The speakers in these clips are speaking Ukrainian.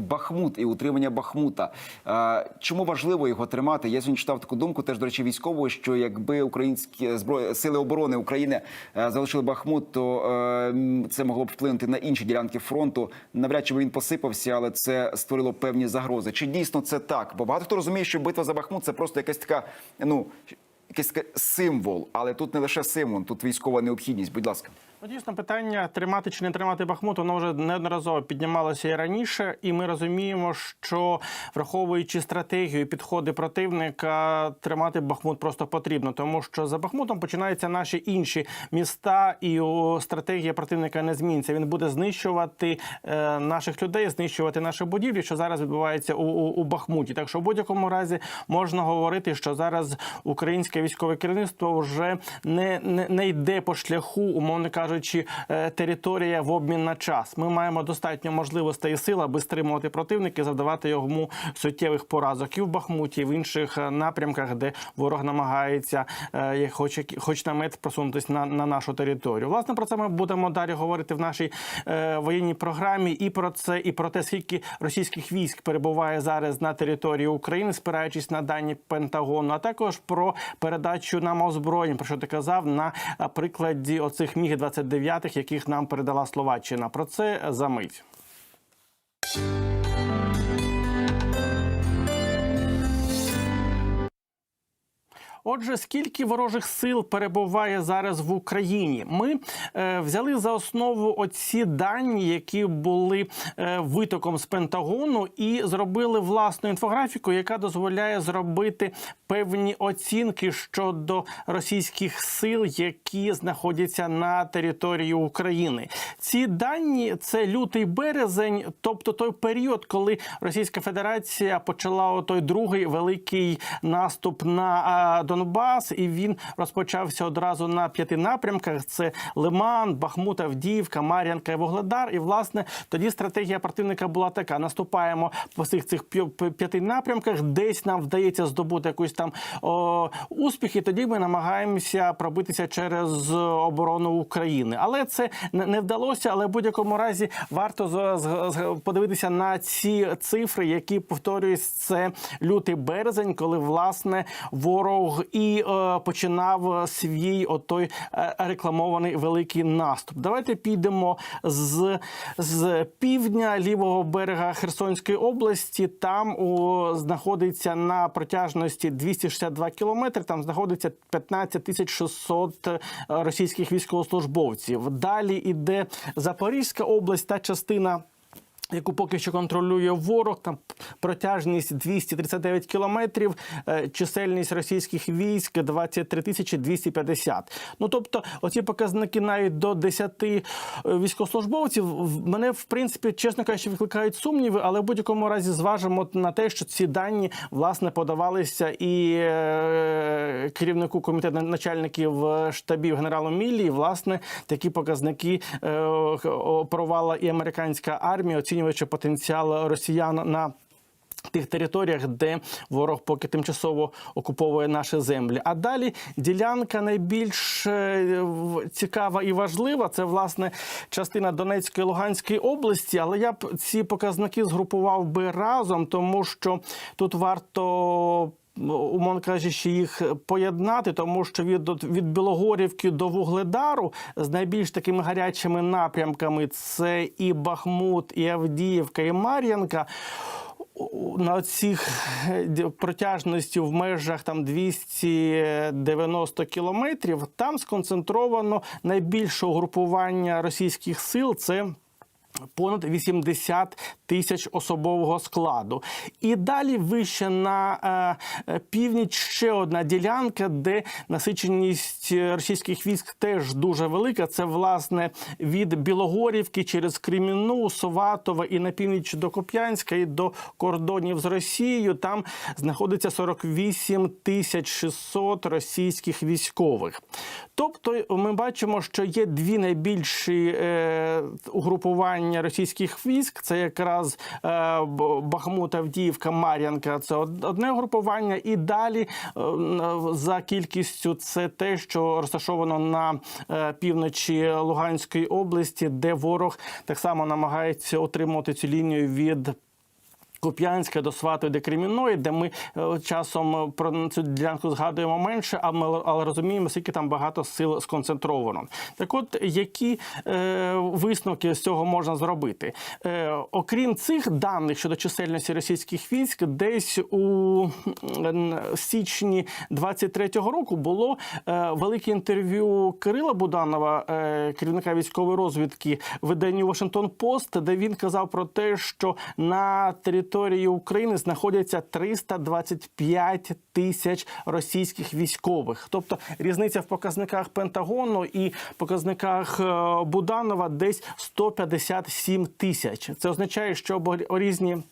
Бахмут і утримання Бахмута. Е, Чому важливо його тримати? Я сьогодні читав таку думку, теж до речі, військовою, що якби українські зброї сили оборони України е, залишили Бахмут, то е, це могло б вплинути на інші ділянки фронту. Навряд чи він посипався, але це створило певні загрози. Чи дійсно це так? Бо багато хто розуміє, що битва за Бахмут це просто якась така, ну якийсь символ, але тут не лише символ, тут військова необхідність. Будь ласка. Ну, дійсно, питання тримати чи не тримати Бахмут, воно вже неодноразово піднімалося і раніше, і ми розуміємо, що враховуючи стратегію підходи противника, тримати Бахмут просто потрібно, тому що за Бахмутом починаються наші інші міста, і стратегія противника не зміниться. Він буде знищувати е, наших людей, знищувати наші будівлі, що зараз відбувається у, у, у Бахмуті. Так що в будь-якому разі можна говорити, що зараз українське військове керівництво вже не, не, не йде по шляху, умовно кажучи, е, територія в обмін на час. Ми маємо достатньо можливостей і сил, аби стримувати противника і завдавати йому суттєвих поразок і в Бахмуті, і в інших е, напрямках, де ворог намагається, е, хоч, хоч на мет просунутися на, на нашу територію. Власне про це ми будемо далі говорити в нашій воєнній програмі. І про це, і про те, скільки російських військ перебуває зараз на території України, спираючись на дані Пентагону, а також про передачу нам озброєнь, про що ти казав на прикладі оцих міг 29 яких нам передала Словаччина. Про це за мить. Отже, скільки ворожих сил перебуває зараз в Україні? Ми е, взяли за основу оці дані, які були е, витоком з Пентагону, і зробили власну інфографіку, яка дозволяє зробити певні оцінки щодо російських сил, які знаходяться на території України. Ці дані це лютий березень, тобто той період, коли Російська Федерація почала той другий великий наступ на Донбас, і він розпочався одразу на п'яти напрямках: це Лиман, Бахмут, Авдіївка, Мар'янка і Вогледар. І власне тоді стратегія противника була така: наступаємо по всіх цих п'я- п'яти напрямках, десь нам вдається здобути якусь там о, успіх, і тоді ми намагаємося пробитися через оборону України. Але це не вдалося. Але в будь-якому разі варто з- з- з- подивитися на ці цифри, які повторююсь, це лютий березень, коли власне ворог і е, починав свій отой е, рекламований великий наступ. Давайте підемо з, з півдня лівого берега Херсонської області. Там о, знаходиться на протяжності 262 кілометри. Там знаходиться 15 тисяч 600 е, російських військовослужбовців. Далі іде Запорізька область та частина. Яку поки що контролює ворог, там протяжність 239 кілометрів, е, чисельність російських військ 23 тисячі 250. Ну тобто, оці показники навіть до 10 е, військовослужбовців мене в принципі, чесно кажучи, викликають сумніви, але в будь-якому разі зважимо на те, що ці дані власне подавалися і е, керівнику комітету начальників штабів генералу Міллі. І, власне, такі показники оперувала і американська армія, оцінюючи потенціал росіян на. Тих територіях, де ворог поки тимчасово окуповує наші землі. А далі ділянка найбільш е, цікава і важлива це власне частина Донецької Луганської області. Але я б ці показники згрупував би разом, тому що тут варто. Умовно кажучи, їх поєднати, тому що від, від Білогорівки до Вугледару з найбільш такими гарячими напрямками це і Бахмут, і Авдіївка, і Мар'янка на цих протяжності в межах там 290 кілометрів. Там сконцентровано найбільше угрупування російських сил. Це Понад 80 тисяч особового складу, і далі вище на е, е, північ ще одна ділянка, де насиченість російських військ теж дуже велика. Це власне від Білогорівки через Кремінну, Соватова і на північ до Коп'янська і до кордонів з Росією. Там знаходиться 48 тисяч 600 російських військових. Тобто, ми бачимо, що є дві найбільші е, угрупування російських військ. Це якраз е, Бахмут, Авдіївка, Мар'янка. Це одне групування. і далі е, за кількістю це те, що розташовано на е, півночі Луганської області, де ворог так само намагається отримувати цю лінію від Куп'янська до Сватої до Кремінної, де ми е, часом про цю ділянку згадуємо менше, а ми але розуміємо, скільки там багато сил сконцентровано. Так, от які е, висновки з цього можна зробити? Е, окрім цих даних щодо чисельності російських військ, десь у січні 23-го року було е, велике інтерв'ю Кирила Буданова, е, керівника військової розвідки, виданню Вашингтон Пост, де він казав про те, що на території України знаходяться 325 тисяч російських військових. Тобто різниця в показниках Пентагону і показниках е, Буданова десь 157 тисяч. Це означає, що різні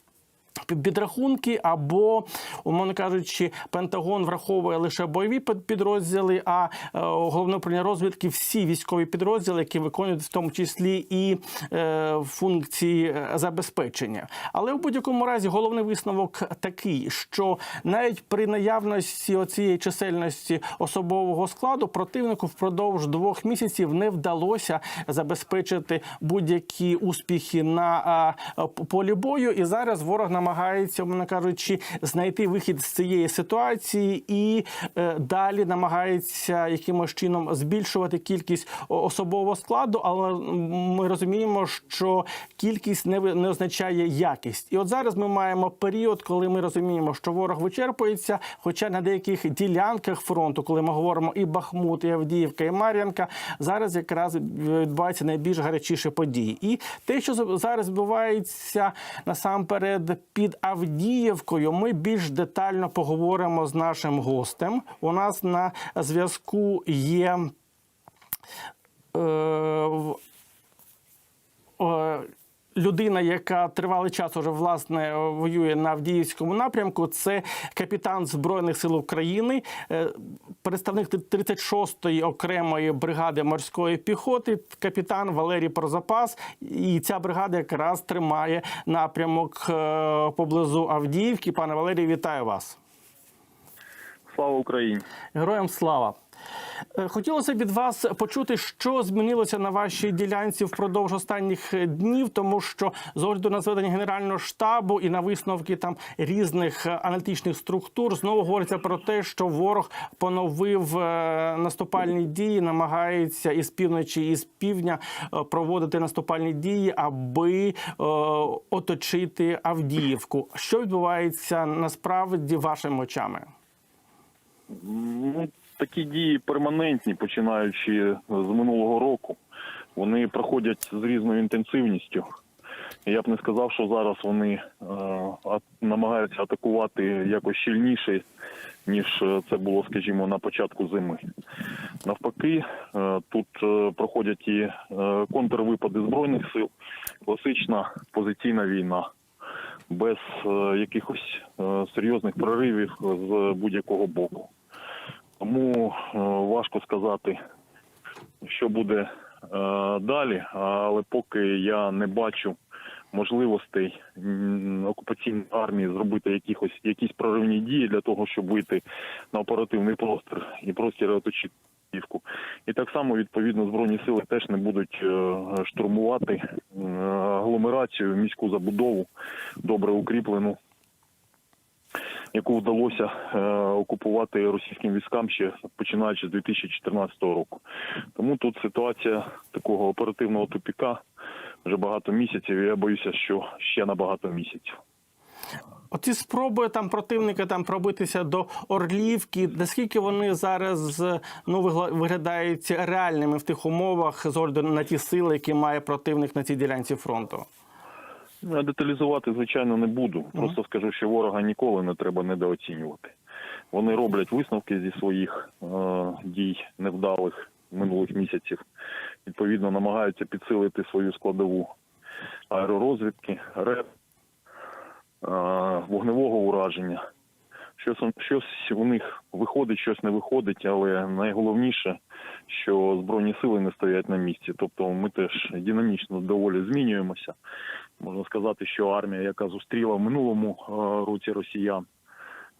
підрахунки, або, умовно кажучи, Пентагон враховує лише бойові під- підрозділи, а е, головне управління розвідки всі військові підрозділи, які виконують в тому числі і е, функції е, забезпечення. Але в будь-якому разі головний висновок такий, що навіть при наявності оцієї чисельності особового складу противнику впродовж двох місяців не вдалося забезпечити будь-які успіхи на полі бою. І зараз ворог намагається, мовно кажучи, знайти вихід з цієї ситуації і е, далі намагається якимось чином збільшувати кількість особового складу. Але ми розуміємо, що кількість не, не означає якість. І от зараз ми маємо період, коли ми розуміємо, що ворог вичерпується, хоча на деяких ділянках фронту, коли ми говоримо і Бахмут, і Авдіївка, і Мар'янка, зараз якраз відбуваються найбільш гарячіші події. І те, що за- зараз відбувається насамперед під Авдіївкою, ми більш детально поговоримо з нашим гостем. У нас на зв'язку є. Е, е, Людина, яка тривалий час уже власне воює на Авдіївському напрямку, це капітан Збройних сил України, е, представник 36-ї окремої бригади морської піхоти, капітан Валерій Прозапас. І ця бригада якраз тримає напрямок е, поблизу Авдіївки. Пане Валерій, вітаю вас. Слава Україні! Героям слава! Е, Хотілося б від вас почути, що змінилося на вашій ділянці впродовж останніх е, днів, тому що з огляду на зведення генерального штабу і на висновки там різних е, аналітичних структур знову говориться про те, що ворог поновив наступальні дії, намагається із півночі і з півдня проводити наступальні дії, аби оточити Авдіївку. Що відбувається насправді вашими очами? Такі дії перманентні, починаючи з минулого року. Вони проходять з різною інтенсивністю. Я б не сказав, що зараз вони е, намагаються атакувати якось щільніше, ніж е, це було, скажімо, на початку зими. Навпаки, е, тут е, проходять і е, контрвипади збройних сил, класична позиційна війна. Без е, якихось е, серйозних проривів з будь-якого боку. Тому е, важко сказати, що буде е, далі, але поки я не бачу можливостей окупаційної армії зробити якихось якісь проривні дії для того, щоб вийти на оперативний простір і простір оточити. І так само відповідно збройні сили теж не будуть е, штурмувати агломерацію, міську забудову, добре укріплену, яку вдалося е, окупувати російським військам ще починаючи з 2014 року. Тому тут ситуація такого оперативного тупіка вже багато місяців. і Я боюся, що ще на багато місяців. Оці спроби там противника там пробитися до Орлівки. Наскільки вони зараз ну виглядають реальними в тих умовах з огляду на ті сили, які має противник на цій ділянці фронту? Я деталізувати, звичайно, не буду. Просто скажу, що ворога ніколи не треба недооцінювати. Вони роблять висновки зі своїх е, дій невдалих минулих місяців. Відповідно, намагаються підсилити свою складову аеророзвідки, РЕП, е, вогневого ураження. Щось, щось у них виходить, щось не виходить, але найголовніше, що збройні сили не стоять на місці. Тобто ми теж динамічно доволі змінюємося. Можна сказати, що армія, яка зустріла в минулому е, році росіян,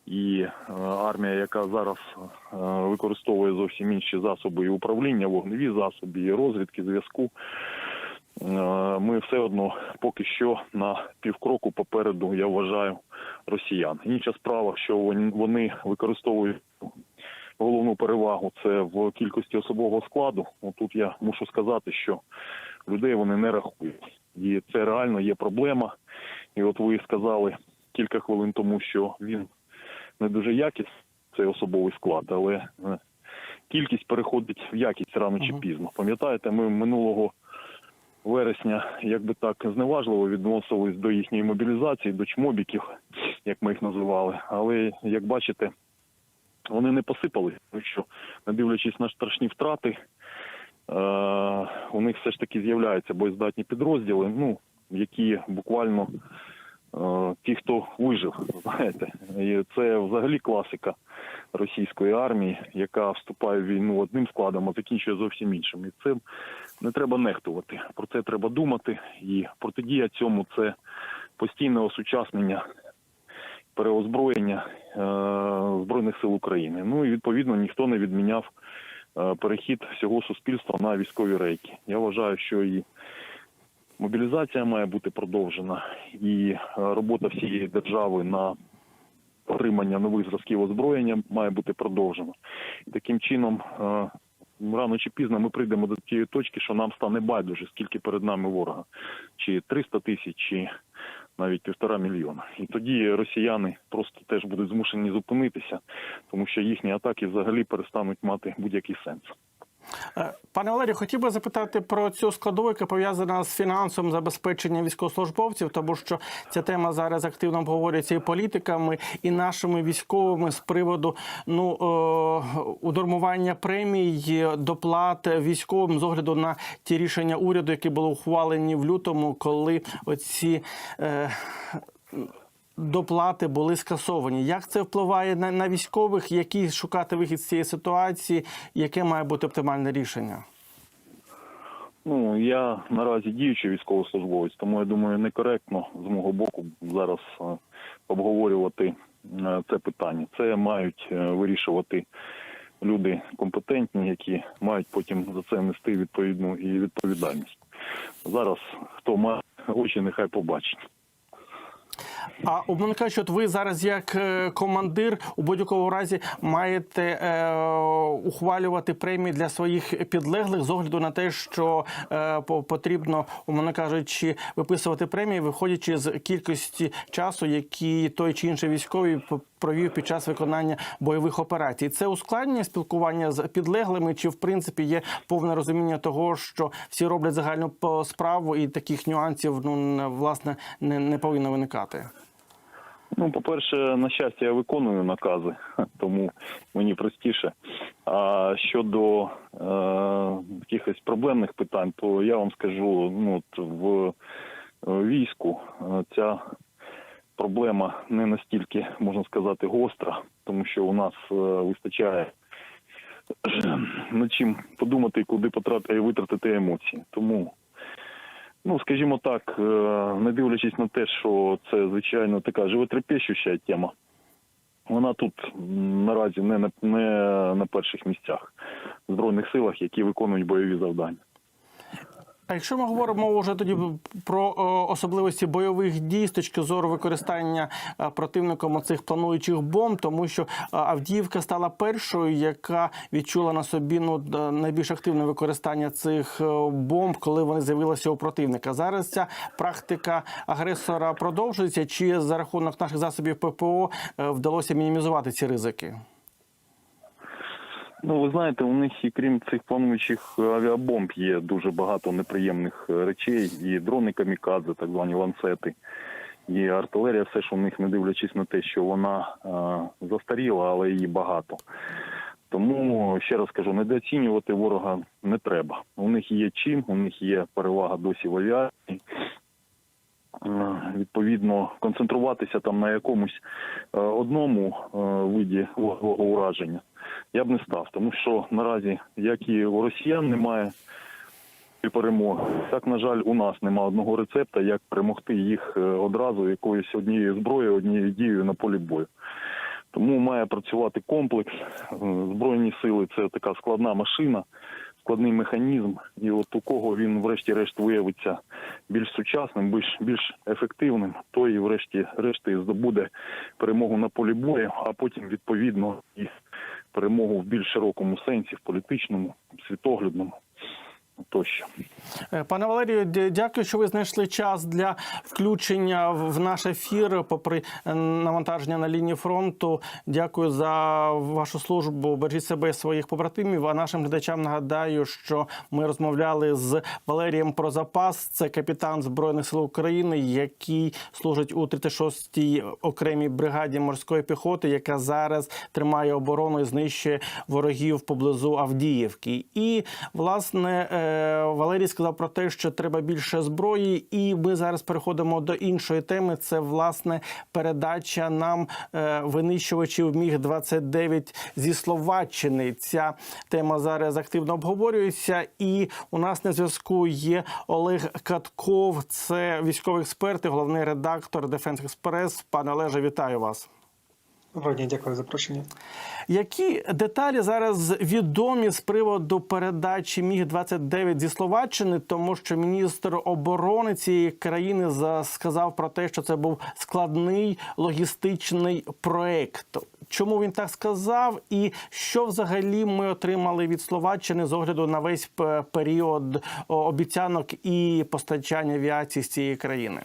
і е, армія, яка зараз е, використовує зовсім інші засоби і управління, вогневі засоби, і розвідки, зв'язку, ми все одно поки що на півкроку попереду, я вважаю, росіян. Інша справа, що вони- використовують головну перевагу це в кількості особового складу. Тут я мушу сказати, що людей вони не рахують. І це реально є проблема. І от ви сказали кілька хвилин тому, що він не дуже якісний, цей особовий склад, але е, кількість переходить в якість рано чи пізно. Пам'ятаєте, ми минулого вересня, як би так зневажливо відносились до їхньої мобілізації, до чмобіків, як ми їх називали. Але як бачите, вони не посипали, що, не дивлячись на страшні втрати, е- у них все ж таки з'являються боєздатні підрозділи, ну, які буквально ті, хто вижив, знаєте. І це взагалі класика російської армії, яка вступає в війну одним складом, а закінчує зовсім іншим. І це не треба нехтувати. Про це треба думати. І протидія цьому це постійне осучаснення, переозброєння е, збройних сил України. Ну і відповідно ніхто не відміняв е, перехід всього суспільства на військові рейки. Я вважаю, що і мобілізація має бути продовжена, і е, робота всієї держави на отримання нових зразків озброєння має бути продовжена. І таким чином, е, рано чи пізно ми прийдемо до тієї точки, що нам стане байдуже, скільки перед нами ворога, чи 300 тисяч, чи навіть півтора мільйона. І тоді росіяни просто теж будуть змушені зупинитися, тому що їхні атаки взагалі перестануть мати будь-який сенс. Е, Пане Валерію, хотів би запитати про цю складову, яка пов'язана з фінансовим забезпеченням військовослужбовців, тому що ця тема зараз активно обговорюється і політиками, і нашими військовими з приводу ну е, унормування премій, доплат військовим з огляду на ті рішення уряду, які були ухвалені в лютому, коли оці. Е, Доплати були скасовані. Як це впливає на, на військових? Який шукати вихід з цієї ситуації? Яке має бути оптимальне рішення? Ну я наразі діючий військовослужбовець, тому я думаю, некоректно з мого боку зараз е, обговорювати е, це питання. Це мають е, вирішувати люди компетентні, які мають потім за це нести відповідну і відповідальність. Зараз хто має очі, нехай побачить. А кажучи, от ви зараз, як е, командир, у будь-якому разі маєте е, ухвалювати премії для своїх підлеглих з огляду на те, що е, по- потрібно, умовно кажучи, виписувати премії, виходячи з кількості часу, які той чи інший військовий провів під час виконання бойових операцій. Це ускладнення спілкування з підлеглими, чи в принципі є повне розуміння того, що всі роблять загальну справу, і таких нюансів ну власне не, не повинно виникати. Ну, по-перше, на щастя, я виконую накази, тому мені простіше. А щодо е, якихось проблемних питань, то я вам скажу, ну от в е, війську е, ця проблема не настільки, можна сказати, гостра, тому що у нас е, вистачає над чим подумати, куди потратити витратити емоції. Тому Ну, скажімо так, е, не дивлячись на те, що це звичайно така животрепещуща тема. Вона тут наразі не на не на перших місцях в збройних силах, які виконують бойові завдання. А якщо ми говоримо вже тоді про особливості бойових дій з точки зору використання е, противником цих плануючих бомб, тому що е, Авдіївка стала першою, яка відчула на собі ну найбільш активне використання цих е, бомб, коли вони з'явилися у противника. Зараз ця практика агресора продовжується, чи за рахунок наших засобів ППО е, вдалося мінімізувати ці ризики? Ну, ви знаєте, у них і крім цих плануючих авіабомб є дуже багато неприємних е, речей, і дрони камікадзе, так звані ланцети, і артилерія, все ж у них, не дивлячись на те, що вона е, застаріла, але її багато. Тому ще раз кажу, недооцінювати ворога не треба. У них є чим, у них є перевага досі в авіації. Е, Відповідно, концентруватися там на якомусь е, одному е, виді вогневого ураження я б не став, тому що наразі, як і у росіян немає перемоги, так на жаль, у нас немає одного рецепта, як перемогти їх е, одразу якоюсь однією зброєю, однією дією на полі бою. Тому має працювати комплекс. Е, Збройні сили це така складна машина, складний механізм, і от у кого він, врешті-решт, виявиться більш сучасним, більш більш ефективним, той, врешті-решт, здобуде перемогу на полі бою, а потім відповідно і перемогу в більш широкому сенсі, в політичному, світоглядному тощо. Е, Пане Валерію, дякую, що ви знайшли час для включення в наш ефір, попри е, навантаження на лінії фронту. Дякую за вашу службу. Бережіть себе і своїх побратимів. А нашим глядачам нагадаю, що ми розмовляли з Валерієм про запас. Це капітан збройних сил України, який служить у 36-й окремій бригаді морської піхоти, яка зараз тримає оборону і знищує ворогів поблизу Авдіївки. І власне е, Валерій сказав про те, що треба більше зброї, і ми зараз переходимо до іншої теми. Це власне передача нам е, винищувачів Міг 29 зі Словаччини. Ця тема зараз активно обговорюється. І у нас на зв'язку є Олег Катков, це військовий експерт і головний редактор Дефенс Експрес. Пане Олеже, вітаю вас. Доброго дякую за запрошення. Які деталі зараз відомі з приводу передачі Міг 29 зі Словаччини, тому що міністр оборони цієї країни за- сказав про те, що це був складний логістичний проект. Чому він так сказав, і що взагалі ми отримали від Словаччини з огляду на весь період обіцянок і постачання авіації з цієї країни?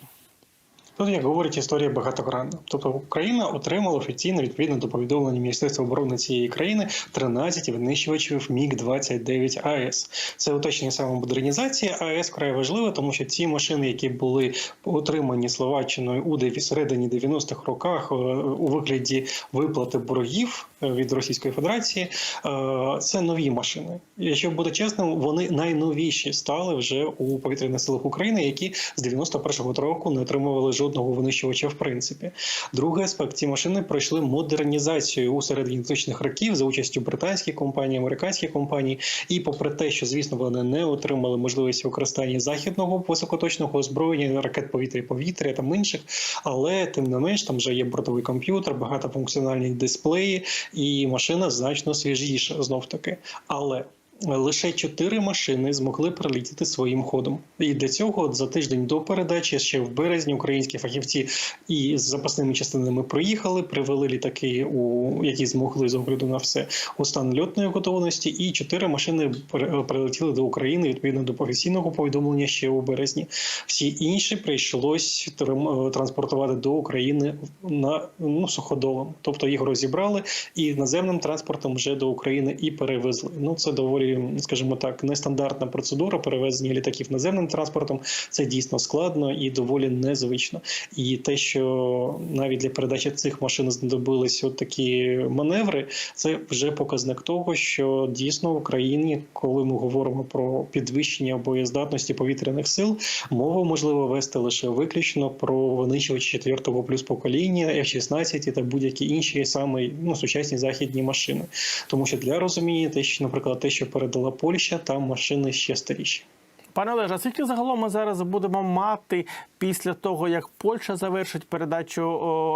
Тут, як говорить історія багатогранна. Тобто Україна отримала офіційно відповідно до повідомлення Міністерства оборони цієї країни 13 винищувачів Міг 29 АЕС. Це уточнення саме модернізації АЕС вкрай важлива, тому що ці машини, які були отримані Словаччиною у середині 90-х роках е, у вигляді виплати боргів від Російської Федерації, е, це нові машини. Якщо бути чесним, вони найновіші стали вже у повітряних силах України, які з 91-го року не отримували жодного винищувача в принципі. Другий аспект ці машини пройшли модернізацію у 2000-х років за участю британських компаній, американських компаній. І попри те, що звісно вони не отримали можливості використання західного високоточного озброєння, ракет повітря повітря там інших, але тим не менш там вже є бортовий комп'ютер, багатофункціональні дисплеї, і машина значно свіжіша знов таки. Але Лише чотири машини змогли прилетіти своїм ходом, і для цього за тиждень до передачі, ще в березні, українські фахівці і з запасними частинами приїхали, привели літаки, у які змогли з огляду на все у стан льотної готовності. І чотири машини при- прилетіли до України відповідно до офіційного повідомлення ще у березні. Всі інші прийшлось трим- транспортувати до України на ну суходолом, тобто їх розібрали і наземним транспортом вже до України і перевезли. Ну це доволі, скажімо так, нестандартна процедура перевезення літаків наземним транспортом. Це дійсно складно і доволі незвично. І те, що навіть для передачі цих машин знадобились от такі маневри, це вже показник того, що дійсно в Україні, коли ми говоримо про підвищення боєздатності повітряних сил, мову можливо вести лише виключно про винищувачі четвертого плюс покоління, F-16 та будь-які інші саме ну, сучасні західні машини. Тому що для розуміння, те, що, наприклад, те, що передала Польща, там машини ще старіші. Пане Олеже, а скільки загалом ми зараз будемо мати після того, як Польща завершить передачу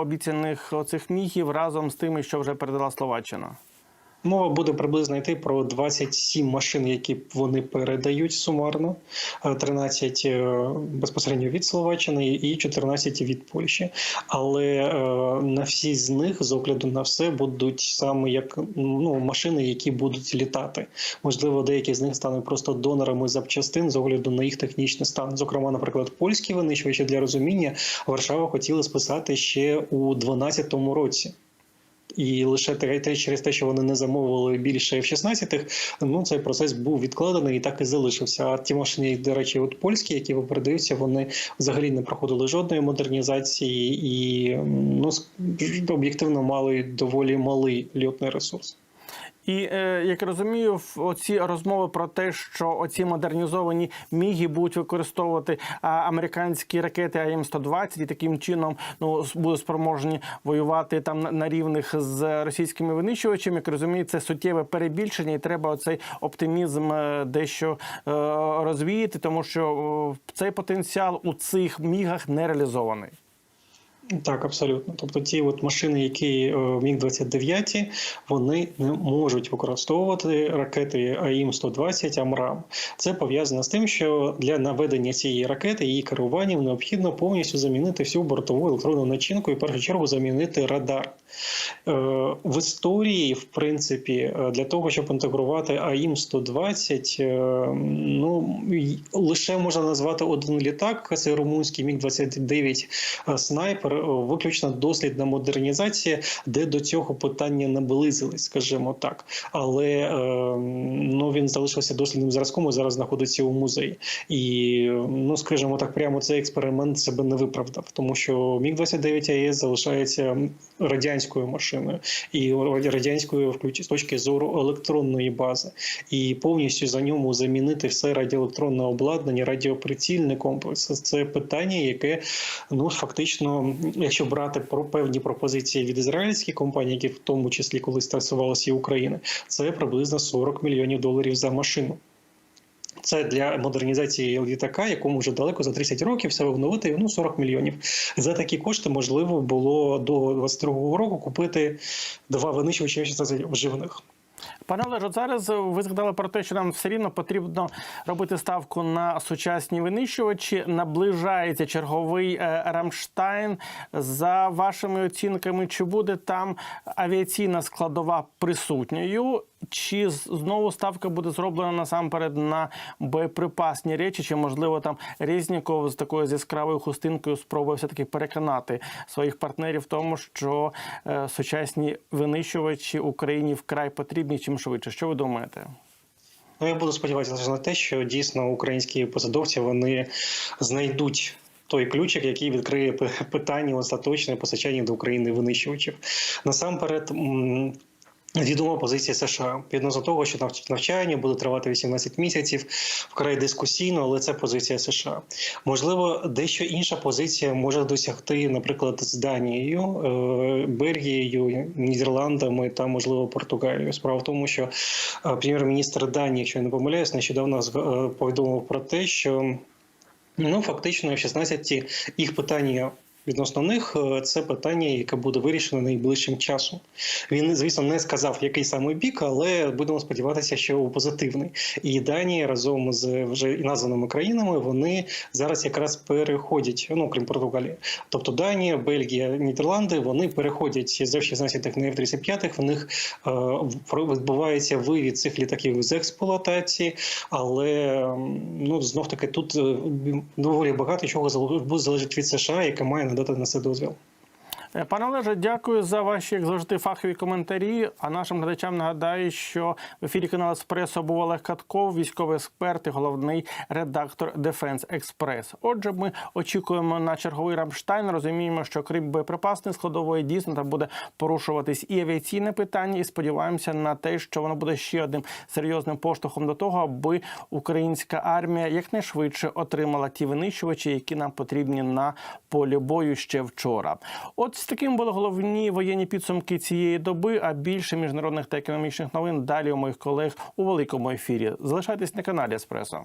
обіцяних оцих мігів разом з тими, що вже передала Словаччина? Мова буде приблизно йти про 27 машин, які вони передають сумарно, Е, 13 е, безпосередньо від Словаччини і 14 від Польщі. Але е, на всі з них, з огляду на все, будуть саме як ну, машини, які будуть літати. Можливо, деякі з них стануть просто донорами запчастин з огляду на їх технічний стан. Зокрема, наприклад, польські винищувачі для розуміння Варшава хотіла списати ще у 2012 році. І лише через те, що вони не замовили більше F-16, ну цей процес був відкладений і так і залишився. А ті машини, до речі, от польські, які передаються, вони взагалі не проходили жодної модернізації і ну об'єктивно мали доволі малий льотний ресурс. І е, як я розумію, оці розмови про те, що оці модернізовані міги будуть використовувати американські ракети АМ-120 і таким чином ну будуть спроможні воювати там на, рівних з російськими винищувачами. Як я розумію, це суттєве перебільшення, і треба оцей оптимізм е, дещо е, розвіяти, тому що цей потенціал у цих мігах не реалізований. Так, абсолютно. Тобто ті от машини, які міг 29 вони не можуть використовувати ракети АІМ 120 Амрам. Це пов'язано з тим, що для наведення цієї ракети її керуванням необхідно повністю замінити всю бортову електронну начинку і в першу чергу замінити радар. Е, В історії, в принципі, е, для того, щоб інтегрувати АІМ 120, е, ну лише можна назвати один літак. Це румунський міг 29 снайпер, е, виключно дослідна модернізація, де до цього питання наблизились, скажімо так. Але е, ну він залишився дослідним зразком і зараз знаходиться у музеї. І ну скажімо так, прямо цей експеримент себе не виправдав, тому що міг 29 АЕС залишається радянською машиною і радянською з точки зору електронної бази, і повністю за ньому замінити все радіоелектронне обладнання, радіоприцільний комплекс. Це питання, яке ну фактично, якщо брати про певні пропозиції від ізраїльських компаній, які в тому числі колись стосувалися і України, це приблизно 40 мільйонів доларів за машину. Це для модернізації літака, якому вже далеко за 30 років все обновити ну 40 мільйонів. За такі кошти можливо було до 22-го року купити два винищувачі F-16 вживаних. Пане Олеже, зараз ви згадали про те, що нам все рівно потрібно робити ставку на сучасні винищувачі. Наближається черговий е, Рамштайн. За вашими оцінками, чи буде там авіаційна складова присутньою? Чи знову ставка буде зроблена насамперед на боєприпасні речі? Чи можливо там Резніков з такою яскравою хустинкою спробує все таки переконати своїх партнерів в тому, що е, сучасні винищувачі Україні вкрай потрібні чим швидше? Що ви думаєте? Ну я буду сподіватися на те, що дійсно українські посадовці вони знайдуть. Той ключик, який відкриє питання остаточне постачання до України винищувачів. Насамперед, відома позиція США відносно того, що навчання буде тривати 18 місяців, вкрай дискусійно, але це позиція США. Можливо, дещо інша позиція може досягти, наприклад, з Данією, е, Бельгією, Нідерландами та можливо Португалією. Справа в тому, що е, прем'єр-міністр Данії, якщо я не помиляюсь, нещодавно е, повідомив про те, що ну фактично F-16 їх питання. Відносно них е, це питання, яке буде вирішено найближчим часом. Він, звісно, не сказав, який саме бік, але будемо сподіватися, що позитивний. І Данія разом з вже названими країнами вони зараз якраз переходять, ну крім Португалії. Тобто Данія, Бельгія, Нідерланди вони переходять з F-16 на F-35, В них е, відбувається вивід цих літаків з експлуатації, але ну знов таки тут е, доволі багато чого зал- залежить від США, яке має надати на це дозвіл. Е, Пане Олеже, дякую за ваші як завжди фахові коментарі. А нашим глядачам нагадаю, що в ефірі каналу Еспресо був Олег Катков, військовий експерт і головний редактор Дефенс Експрес. Отже, ми очікуємо на черговий Рамштайн. Розуміємо, що крім боєприпасної складової дійсно там буде порушуватись і авіаційне питання, і сподіваємося на те, що воно буде ще одним серйозним поштовхом до того, аби українська армія якнайшвидше отримала ті винищувачі, які нам потрібні на полі бою ще вчора. От таким були головні воєнні підсумки цієї доби. А більше міжнародних та економічних новин далі у моїх колег у великому ефірі. Залишайтесь на каналі Еспресо.